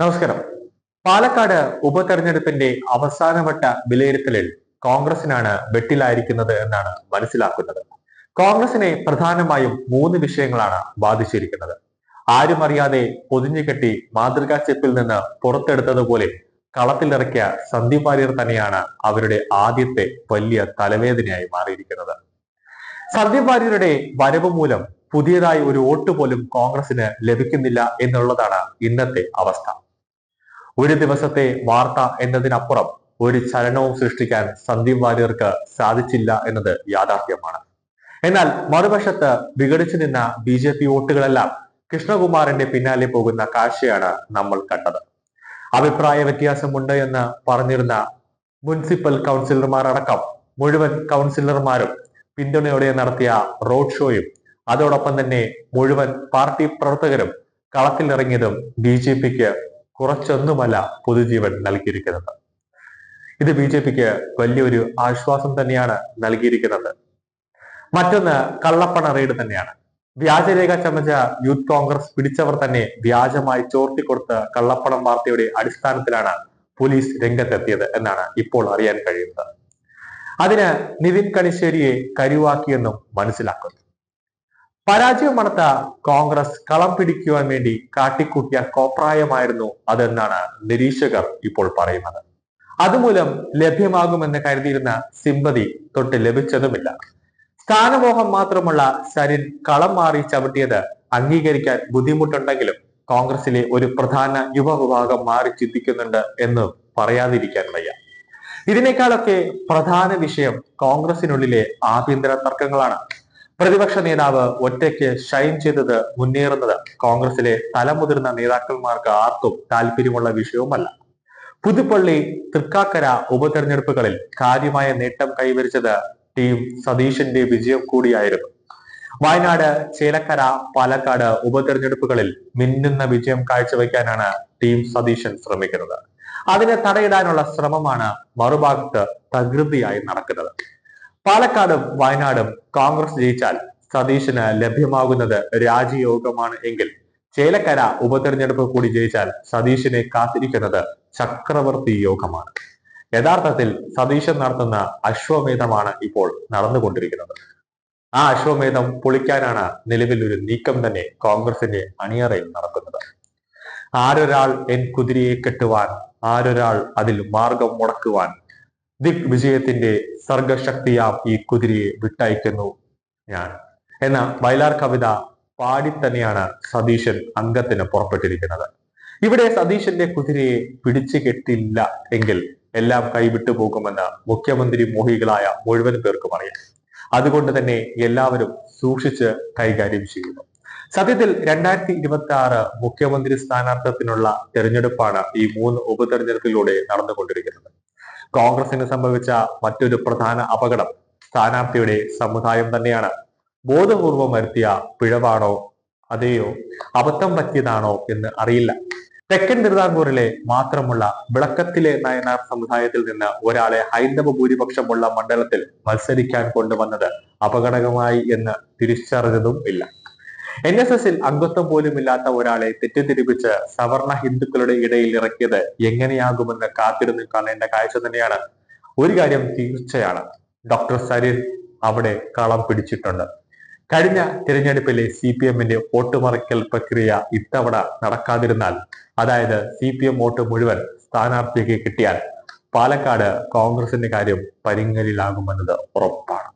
നമസ്കാരം. പാലക്കാട് ഉപതെരഞ്ഞെടുപ്പിന്റെ അവസാനവട്ട വിലയിരുത്തലിൽ കോൺഗ്രസിനാണ് വെട്ടിലായിരിക്കുന്നത് എന്നാണ് മനസ്സിലാക്കുന്നത്. കോൺഗ്രസിനെ പ്രധാനമായും മൂന്ന് വിഷയങ്ങളാണ് ബാധിച്ചിരിക്കുന്നത്. ആരും അറിയാതെ പൊതിഞ്ഞുകെട്ടി മാതൃകാ ചെപ്പിൽ നിന്ന് പുറത്തെടുത്തതുപോലെ കളത്തിലിറക്കിയ സന്ദീപ് വാര്യർ തന്നെയാണ് അവരുടെ ആദ്യത്തെ വലിയ തലവേദനയായി മാറിയിരിക്കുന്നത്. സന്ദീപ് വാര്യരുടെ വരവ് മൂലം പുതിയതായി ഒരു വോട്ട് പോലും കോൺഗ്രസിന് ലഭിക്കുന്നില്ല എന്നുള്ളതാണ് ഇന്നത്തെ അവസ്ഥ. ഒരു ദിവസത്തെ വാർത്ത എന്നതിനപ്പുറം ഒരു ചലനവും സൃഷ്ടിക്കാൻ സന്ദീപ് വാര്യർക്ക് സാധിച്ചില്ല എന്നത് യാഥാർത്ഥ്യമാണ്. എന്നാൽ മറുവശത്ത് വിഘടിച്ചു നിന്ന ബി ജെ പി വോട്ടുകളെല്ലാം കൃഷ്ണകുമാറിന്റെ പിന്നാലെ പോകുന്ന കാഴ്ചയാണ് നമ്മൾ കണ്ടത്. അഭിപ്രായ വ്യത്യാസമുണ്ട് എന്ന് പറഞ്ഞിരുന്ന മുനിസിപ്പൽ കൗൺസിലർമാർ അടക്കം മുഴുവൻ കൗൺസിലർമാരും പിന്തുണയോടെ നടത്തിയ റോഡ് ഷോയും അതോടൊപ്പം തന്നെ മുഴുവൻ പാർട്ടി പ്രവർത്തകരും കളത്തിലിറങ്ങിയതും ബി ജെ പിക്ക് കുറച്ചൊന്നുമല്ല പൊതുജീവൻ നൽകിയിരിക്കുന്നത്. ഇത് ബി ജെ പിക്ക് വലിയൊരു ആശ്വാസം തന്നെയാണ് നൽകിയിരിക്കുന്നത്. മറ്റൊന്ന് കള്ളപ്പണ റെയ്ഡ് തന്നെയാണ്. വ്യാജരേഖ ചമച്ച യൂത്ത് കോൺഗ്രസ് പിടിച്ചവർ തന്നെ വ്യാജമായി ചോർത്തിക്കൊടുത്ത കള്ളപ്പണം വാർത്തയുടെ അടിസ്ഥാനത്തിലാണ് പോലീസ് രംഗത്തെത്തിയത് എന്നാണ് ഇപ്പോൾ അറിയാൻ കഴിയുന്നത്. അതിന് നിതിൻ കണിശ്ശേരിയെ കരുവാക്കിയെന്നും മനസ്സിലാക്കുന്നു. പരാജയം കോൺഗ്രസ് കളം പിടിക്കുവാൻ വേണ്ടി കാട്ടിക്കൂട്ടിയ കോപ്രായമായിരുന്നു അതെന്നാണ് നിരീക്ഷകർ ഇപ്പോൾ പറയുന്നത്. അതുമൂലം ലഭ്യമാകുമെന്ന് കരുതിയിരുന്ന സിമ്പതി തൊട്ട് ലഭിച്ചതുമില്ല. സ്ഥാനമോഹം മാത്രമുള്ള സരിൻ കളം മാറി ചവിട്ടിയത് അംഗീകരിക്കാൻ ബുദ്ധിമുട്ടുണ്ടെങ്കിലും കോൺഗ്രസിലെ ഒരു പ്രധാന യുവവിഭാഗം മാറി ചിന്തിക്കുന്നുണ്ട് എന്ന് പറയാതിരിക്കാൻ വയ്യ. ഇതിനേക്കാളൊക്കെ പ്രധാന വിഷയം കോൺഗ്രസിനുള്ളിലെ ആഭ്യന്തര തർക്കങ്ങളാണ്. പ്രതിപക്ഷ നേതാവ് ഒറ്റയ്ക്ക് ഷൈൻ ചെയ്തത് മുന്നേറുന്നത് കോൺഗ്രസിലെ തലമുതിർന്ന നേതാക്കന്മാർക്ക് ആർക്കും താല്പര്യമുള്ള വിഷയവുമല്ല പുതുപ്പള്ളി തൃക്കാക്കര ഉപതെരഞ്ഞെടുപ്പുകളിൽ കാര്യമായ നേട്ടം കൈവരിച്ചത് ടീം സതീശന്റെ വിജയം കൂടിയായിരുന്നു. വയനാട് ചേലക്കര പാലക്കാട് ഉപതെരഞ്ഞെടുപ്പുകളിൽ മിന്നുന്ന വിജയം കാഴ്ചവെക്കാനാണ് ടീം സതീശൻ ശ്രമിക്കുന്നത്. അതിനെ തടയിടാനുള്ള ശ്രമമാണ് മറുഭാഗത്ത് തകൃതിയായി നടക്കുന്നത്. പാലക്കാടും വയനാടും കോൺഗ്രസ് ജയിച്ചാൽ സതീശന് ലഭ്യമാകുന്നത് രാജ്യയോഗമാണ് എങ്കിൽ ചേലക്കര ഉപതെരഞ്ഞെടുപ്പ് കൂടി ജയിച്ചാൽ സതീശനെ കാത്തിരിക്കുന്നത് ചക്രവർത്തി യോഗമാണ്. യഥാർത്ഥത്തിൽ സതീശൻ നടത്തുന്ന അശ്വമേധമാണ് ഇപ്പോൾ നടന്നുകൊണ്ടിരിക്കുന്നത്. ആ അശ്വമേധം പൊളിക്കാനാണ് നിലവിൽ ഒരു നീക്കം തന്നെ കോൺഗ്രസിന്റെ അണിയറയിൽ നടക്കുന്നത്. ആരൊരാൾ എൻ കുതിരയെ കെട്ടുവാൻ ആരൊരാൾ അതിൽ മാർഗം മുടക്കുവാൻ ദിക് വിജയത്തിന്റെ സർഗശക്തിയാം ഈ കുതിരയെ വിട്ടയക്കുന്നു ഞാൻ. എന്ന വയലാർ കവിത പാടി തന്നെയാണ് സതീശൻ അംഗത്തിന് പുറപ്പെട്ടിരിക്കുന്നത്. ഇവിടെ സതീശന്റെ കുതിരയെ പിടിച്ചു കെട്ടില്ല എങ്കിൽ എല്ലാം കൈവിട്ടു പോകുമെന്ന് മുഖ്യമന്ത്രി മോഹികളായ മുഴുവൻ പേർക്കും അറിയാം. അതുകൊണ്ട് തന്നെ എല്ലാവരും സൂക്ഷിച്ച് കൈകാര്യം ചെയ്യുന്നു. സത്യത്തിൽ രണ്ടായിരത്തി ഇരുപത്തി ആറ് മുഖ്യമന്ത്രി സ്ഥാനാർത്ഥത്തിനുള്ള തെരഞ്ഞെടുപ്പാണ് ഈ മൂന്ന് ഉപതെരഞ്ഞെടുപ്പിലൂടെ നടന്നുകൊണ്ടിരിക്കുന്നത്. കോൺഗ്രസിന് സംഭവിച്ച മറ്റൊരു പ്രധാന അപകടം സ്ഥാനാർത്ഥിയുടെ സമുദായം തന്നെയാണ്. ബോധപൂർവം വരുത്തിയ പിഴവാണോ അതെയോ അബദ്ധം പറ്റിയതാണോ എന്ന് അറിയില്ല. തെക്കൻ തിരുവിതാംകൂറിലെ മാത്രമുള്ള വിളക്കത്തിലെ നയനാർ സമുദായത്തിൽ നിന്ന് ഒരാളെ ഹൈന്ദവ ഭൂരിപക്ഷമുള്ള മണ്ഡലത്തിൽ മത്സരിക്കാൻ കൊണ്ടുവന്നത് അപകടകമായി എന്ന് തിരിച്ചറിഞ്ഞതും ഇല്ല. എൻ എസ് എസിൽ അംഗത്വം പോലും ഇല്ലാത്ത ഒരാളെ തെറ്റിദ്ധരിപ്പിച്ച് സവർണ ഹിന്ദുക്കളുടെ ഇടയിൽ ഇറക്കിയത് എങ്ങനെയാകുമെന്ന് കാത്തിരുന്ന് കാണേണ്ട കാഴ്ച തന്നെയാണ്. ഒരു കാര്യം തീർച്ചയാണ്. ഡോക്ടർ സരിൻ അവിടെ കളം പിടിച്ചിട്ടുണ്ട്. കഴിഞ്ഞ തിരഞ്ഞെടുപ്പിലെ സി പി എമ്മിന്റെ വോട്ടുമറയ്ക്കൽ പ്രക്രിയ ഇത്തവണ നടക്കാതിരുന്നാൽ അതായത് സി പി എം വോട്ട് മുഴുവൻ സ്ഥാനാർത്ഥിക്ക് കിട്ടിയാൽ പാലക്കാട് കോൺഗ്രസിന്റെ കാര്യം പരിങ്ങലിലാകുമെന്നത് ഉറപ്പാണ്.